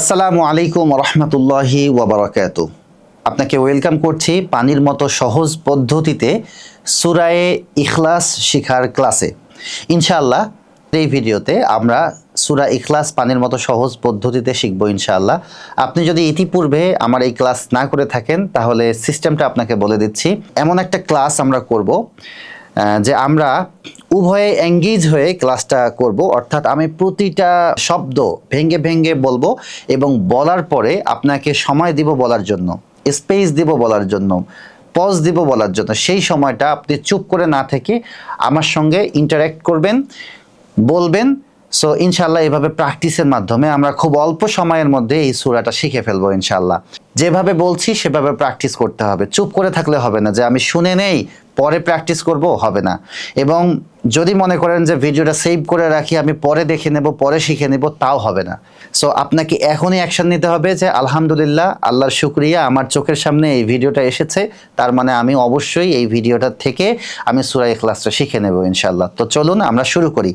আসসালামু আলাইকুম রহমতুল্লাহি ওবরাকাত আপনাকে ওয়েলকাম করছি পানির মতো সহজ পদ্ধতিতে সুরায়ে ইখলাস শিখার ক্লাসে। ইনশাআল্লাহ এই ভিডিওতে আমরা সুরা ইখলাস পানির মতো সহজ পদ্ধতিতে শিখব ইনশাআল্লাহ। আপনি যদি ইতিপূর্বে আমার এই ক্লাস না করে থাকেন, তাহলে সিস্টেমটা আপনাকে বলে দিচ্ছি। এমন একটা ক্লাস আমরা করব যে আমরা উভয়ে এঙ্গেজ হয়ে ক্লাসটা করব, অর্থাৎ আমি প্রতিটা শব্দ ভেঙ্গে ভেঙ্গে বলব এবং বলার পরে আপনাকে সময় দিব বলার জন্য স্পেস দিব বলার জন্য পজ দিব বলার জন্য, সেই সময়টা আপনি চুপ করে না থেকে আমার সঙ্গে ইন্টারাক্ট করবেন, বলবেন। সো ইনশাল্লাহ এভাবে প্র্যাকটিসের মাধ্যমে আমরা খুব অল্প সময়ের মধ্যে এই সুরাটা শিখে ফেলব ইনশাল্লাহ যেভাবে বলছি, সেভাবে প্র্যাকটিস করতে হবে। চুপ করে থাকলে হবে না যে আমি শুনে নেই, পরে প্র্যাকটিস করব, হবে না। এবং যদি মনে করেন যে ভিডিওটা সেভ করে রাখি, আমি পরে দেখে নেব, পরে শিখে নেব, তাও হবে না। সো আপনাকে এখনই অ্যাকশন নিতে হবে যে, আলহামদুলিল্লাহ, আল্লাহর শুক্রিয়া, আমার চোখের সামনে এই ভিডিওটা এসেছে। তার মানে আমি অবশ্যই এই ভিডিওটা থেকে আমি সুরাই ক্লাসটা শিখে নেব ইনশাল্লাহ তো চলুন, আমরা শুরু করি।